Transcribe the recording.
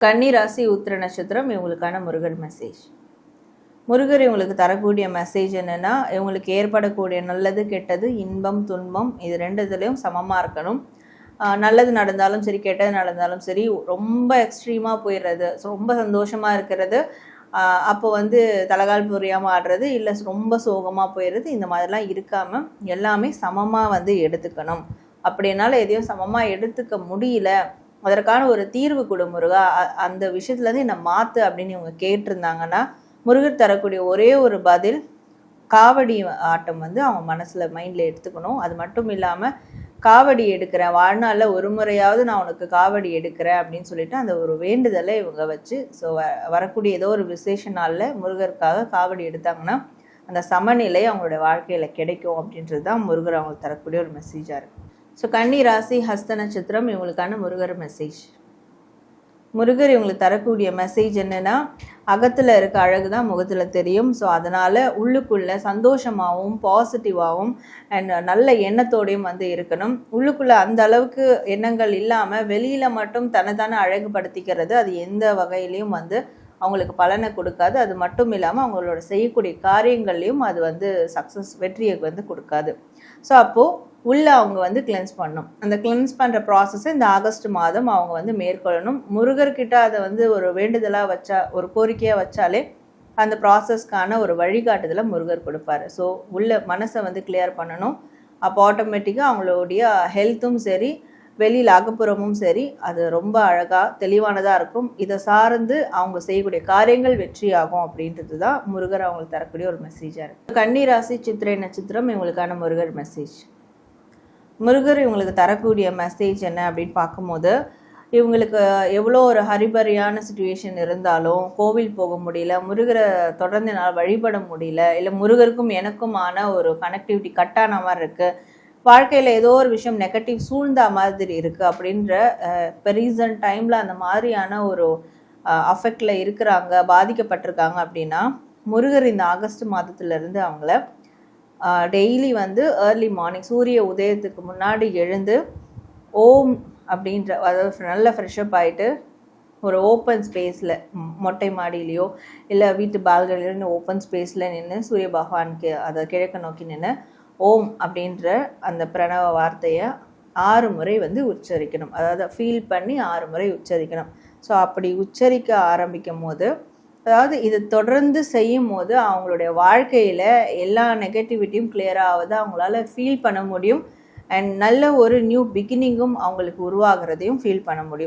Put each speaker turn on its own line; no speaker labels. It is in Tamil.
கன்னி ராசி உத்திர நட்சத்திரம் இவங்களுக்கான முருகன் மெசேஜ் முருகர் இவங்களுக்கு தரக்கூடிய மெசேஜ் என்னென்னா இவங்களுக்கு ஏற்படக்கூடிய நல்லது கெட்டது இன்பம் துன்பம் இது ரெண்டு இதுலேயும் சமமாக இருக்கணும் நல்லது நடந்தாலும் சரி கெட்டது நடந்தாலும் சரி ரொம்ப எக்ஸ்ட்ரீமாக போயிடுறது ரொம்ப சந்தோஷமாக இருக்கிறது அப்போ வந்து தலகால் புரியாமல் ஆடுறது இல்லை ரொம்ப சோகமாக போயிடுறது இந்த மாதிரிலாம் இருக்காமல் எல்லாமே சமமாக வந்து எடுத்துக்கணும். அப்படின்னால எதையும் சமமாக எடுத்துக்க முடியல அதற்கான ஒரு தீர்வு கொடு முருகா. அ- அந்த விஷயத்துலேருந்து என்னை மாற்று அப்படின்னு இவங்க கேட்டிருந்தாங்கன்னா முருகர் தரக்கூடிய ஒரே ஒரு பதில் காவடி ஆட்டம் வந்து அவங்க மனசில் மைண்டில் எடுத்துக்கணும். அது மட்டும் இல்லாமல் காவடி எடுக்கிறேன். வாழ்நாளில் ஒரு முறையாவது நான் உனக்கு காவடி எடுக்கிறேன் அப்படின்னு சொல்லிட்டு அந்த ஒரு வேண்டுதலை இவங்க வச்சு ஸோ வரக்கூடிய ஏதோ ஒரு விசேஷ நாளில் முருகருக்காக காவடி எடுத்தாங்கன்னா அந்த சமநிலை அவங்களுடைய வாழ்க்கையில் கிடைக்கும் அப்படின்றது தான் முருகர் அவங்களுக்கு தரக்கூடிய ஒரு மெசேஜாக இருக்குது ஸோ கன்னி ராசி ஹஸ்த நட்சத்திரம் இவங்களுக்கான முருகர் மெசேஜ் முருகர் இவங்களுக்கு தரக்கூடிய மெசேஜ் என்னென்னா அகத்தில் இருக்க அழகு தான் முகத்தில் தெரியும். ஸோ அதனால் உள்ளுக்குள்ளே சந்தோஷமாகவும் பாசிட்டிவாகவும் அண்ட் நல்ல எண்ணத்தோடையும் வந்து இருக்கணும். உள்ளுக்குள்ளே அந்த அளவுக்கு எண்ணங்கள் இல்லாமல் வெளியில் மட்டும் தன்னைத்தானே அழகுபடுத்திக்கிறது. அது எந்த வகையிலையும் வந்து அவங்களுக்கு பலனை கொடுக்காது. அது மட்டும் இல்லாமல் அவங்களோட செய்யக்கூடிய காரியங்கள்லையும் அது வந்து சக்ஸஸ் வெற்றியை வந்து கொடுக்காது. ஸோ அப்போது உள்ளே அவங்க வந்து கிளென்ஸ் பண்ணணும் அந்த கிளென்ஸ் பண்ணுற ப்ராசஸை இந்த ஆகஸ்ட் மாதம் அவங்க வந்து மேற்கொள்ளணும். முருகர்கிட்ட அதை வந்து ஒரு வேண்டுதலாக வச்சா ஒரு கோரிக்கையாக வச்சாலே அந்த ப்ராசஸ்க்கான ஒரு வழிகாட்டுதலை முருகர் கொடுப்பாரு. ஸோ உள்ள மனசை வந்து கிளியர் பண்ணணும். அப்போ ஆட்டோமேட்டிக்காக அவங்களுடைய ஹெல்த்தும் சரி வெளியில் அகப்புறமும் சரி அது ரொம்ப அழகாக தெளிவானதாக இருக்கும். இதை சார்ந்து அவங்க செய்யக்கூடிய காரியங்கள் வெற்றியாகும் அப்படின்றது தான் முருகர் அவங்களுக்கு தரக்கூடிய ஒரு மெசேஜாக இருக்குது கன்னி ராசி சித்திரை நட்சத்திரம் இவங்களுக்கான முருகர் மெசேஜ் முருகர் இவங்களுக்கு தரக்கூடிய மெசேஜ் என்ன அப்படின்னு பார்க்கும்போது இவங்களுக்கு எவ்வளோ ஒரு ஹரிபரியான சுச்சுவேஷன் இருந்தாலும் கோவில் போக முடியல முருகரை தொடர்ந்து என்னால் வழிபட முடியல இல்லை முருகருக்கும் எனக்குமான ஒரு கனெக்டிவிட்டி கட்டான மாதிரி இருக்குது வாழ்க்கையில் ஏதோ ஒரு விஷயம் நெகட்டிவ் சூழ்ந்த மாதிரி இருக்குது அப்படின்ற இப்போ ரீசன்ட் டைமில் அந்த மாதிரியான ஒரு அஃபெக்டில் இருக்கிறாங்க பாதிக்கப்பட்டிருக்காங்க அப்படின்னா முருகர் இந்த ஆகஸ்ட் மாதத்துலேருந்து அவங்கள டெய்லி வந்து ஏர்லி மார்னிங் சூரிய உதயத்துக்கு முன்னாடி எழுந்து ஓம் அப்படின்ற அதாவது நல்ல ஃப்ரெஷ்அப் ஆகிட்டு ஒரு ஓப்பன் ஸ்பேஸில் மொட்டை மாடியிலையோ இல்லை வீட்டு பால்கனிலோ ஓப்பன் ஸ்பேஸில் நின்று சூரிய பகவானுக்கு அதை கிழக்க நோக்கி நின்று ஓம் அப்படின்ற அந்த பிரணவ வார்த்தையை ஆறு முறை வந்து உச்சரிக்கணும். அதாவது ஃபீல் பண்ணி ஆறு முறை உச்சரிக்கணும். ஸோ அப்படி உச்சரிக்க ஆரம்பிக்கும் போது அதாவது இது தொடர்ந்து செய்யும் போது அவங்களுடைய வாழ்க்கையில் எல்லா நெகட்டிவிட்டியும் கிளியர் ஆகுது. அவங்களால ஃபீல் பண்ண முடியும். அண்ட் நல்ல ஒரு நியூ பிகினிங்கும் அவங்களுக்கு உருவாகிறதையும் ஃபீல் பண்ண முடியும்.